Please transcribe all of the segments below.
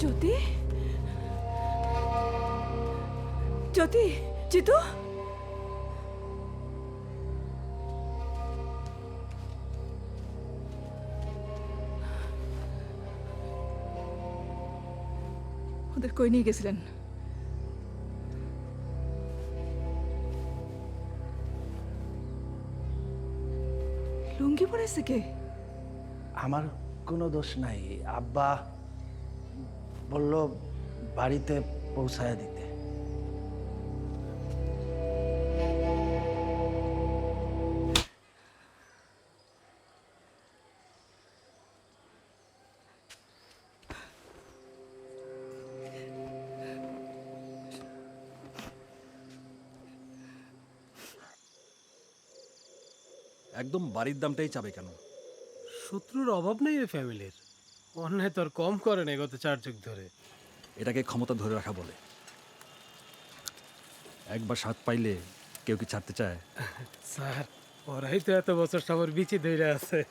জ্যোতি? জ্যোতি, জিতু? ওদের কই নিয়ে গেছিলেন? লুঙ্গি পরেছে কে? আমার কোনো দোষ নাই, আব্বা। বলল বাড়িতে পৌঁছায় দিতে। একদম বাড়ির দামটাই চাবে কেন? শত্রুর অভাব নেই এই ফ্যামিলির। অন্যায় তো আর কম করে না গত চার যুগ ধরে। এটাকে ক্ষমতা ধরে রাখা বলে। একবার স্বাদ পাইলে কেউ কি ছাড়তে চায়? স্যার ওরাই তো এত বছর সবার বিচি ধরে আছে।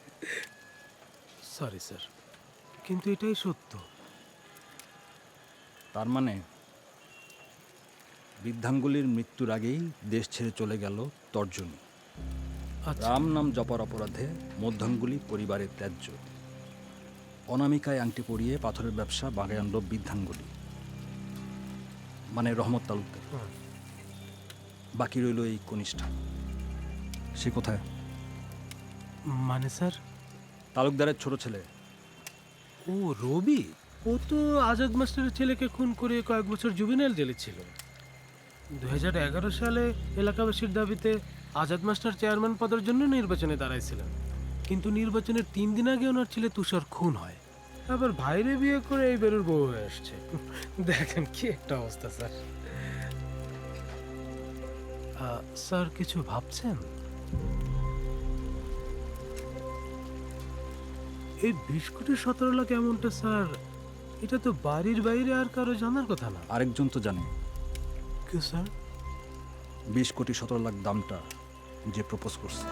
সরি স্যার কিন্তু এটাই সত্য। তার মানে বৃদ্ধাঙ্গুলির মৃত্যুর আগেই দেশ ছেড়ে চলে গেল তর্জনী। আচ্ছা। রাম নাম জপার অপরাধে মধ্যাঙ্গুলি পরিবারের ত্যায্য। অনামিকায় আংটি পরিয়ে পাথরের ব্যবসা বাগায় আনল বৃদ্ধাঙ্গুলি। মানে রহমত তালুকদার। বাকি রইল এই কনিষ্ঠা। সে কোথায়? মানে স্যার? তালুকদারের ছোট ছেলে। ও রবি? ও তো আজাদ মাস্টারের ছেলেকে খুন করে কয়েক বছর জুবিনাইল জেলে ছিল। দুই হাজার এগারো সালে এলাকাবাসীর দাবিতে আজাদ মাস্টার চেয়ারম্যান পদের জন্য নির্বাচনে দাঁড়াইছিলেন। কিন্তু নির্বাচনের তিন দিন আগে ওনার ছেলে তুষার খুন হয়। আবার ভাইরে বিয়ে করে এই বেরোর বউ হয়ে আসছে। দেখেন কি একটা অবস্থা স্যার। আহ, স্যার কিছু ভাবছেন? এই বিশ কোটি সতেরো লাখ অ্যামাউন্টটা স্যার? এটা তো বাড়ির বাইরে আর কারও জানার কথা না। আরেকজন তো জানে। কি স্যার? বিশ কোটি সতেরো লাখ দামটা যে প্রপোজ করছে।